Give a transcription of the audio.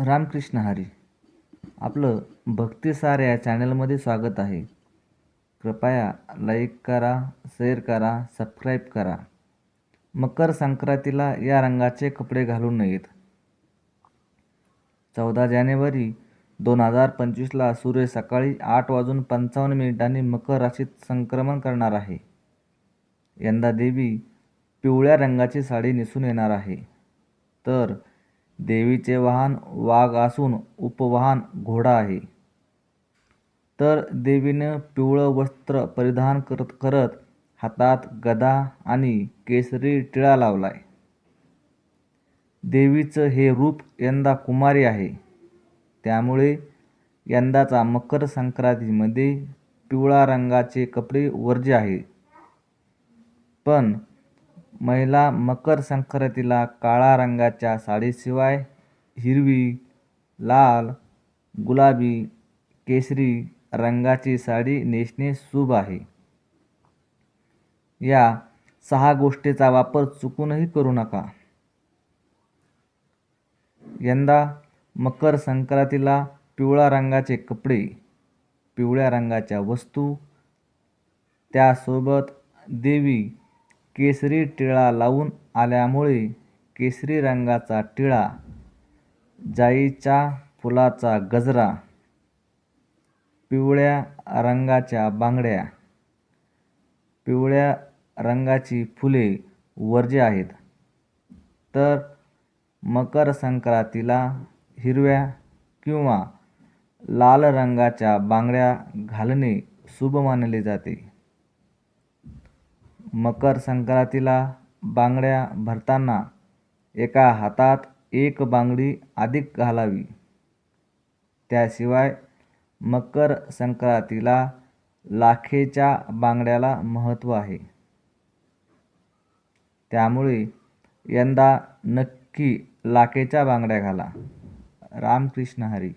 रामकृष्ण हरी. आपलं भक्तिसार या चॅनलमध्ये स्वागत आहे. कृपया लाईक करा शेअर करा सबस्क्राईब करा. मकर संक्रांतीला या रंगाचे कपडे घालू नयेत. चौदा जानेवारी दोन हजार पंचवीसला सूर्य सकाळी आठ वाजून पंचावन्न मिनिटांनी मकर राशीत संक्रमण करणार आहे. यंदा देवी पिवळ्या रंगाची साडी नेसून येणार आहे. तर देवीचे वाहन वाघ असून उपवाहन घोडा आहे. तर देवीनं पिवळं वस्त्र परिधान करत करत हातात गदा आणि केसरी टिळा लावलाय. देवीचं हे रूप यंदा कुमारी आहे. त्यामुळे यंदाचा मकर संक्रांतीमध्ये पिवळा रंगाचे कपडे वर्ज्य आहे. पण महिला मकर संक्रांतीला काळा रंगाच्या साडीशिवाय हिरवी लाल गुलाबी केशरी रंगाची साडी नेसणे शुभ आहे. या सहा गोष्टीचा वापर चुकूनही करू नका. यंदा मकर संक्रांतीला पिवळ्या रंगाचे कपडे पिवळ्या रंगाच्या वस्तू त्यासोबत देवी केसरी टिळा लावून आल्यामुळे केसरी रंगाचा टिळा जाईच्या फुलाचा गजरा पिवळ्या रंगाच्या बांगड्या पिवळ्या रंगाची फुले वर्ज्य आहेत. तर मकर संक्रांतीला हिरव्या किंवा लाल रंगाच्या बांगड्या घालणे शुभ मानले जाते. मकर संक्रांतीला बांगड्या भरताना एका हातात एक बांगडी अधिक घालावी. त्याशिवाय मकर संक्रांतीला लाखेच्या बांगड्याला महत्त्व आहे. त्यामुळे यंदा नक्की लाखेच्या बांगड्या घाला. रामकृष्ण हरी.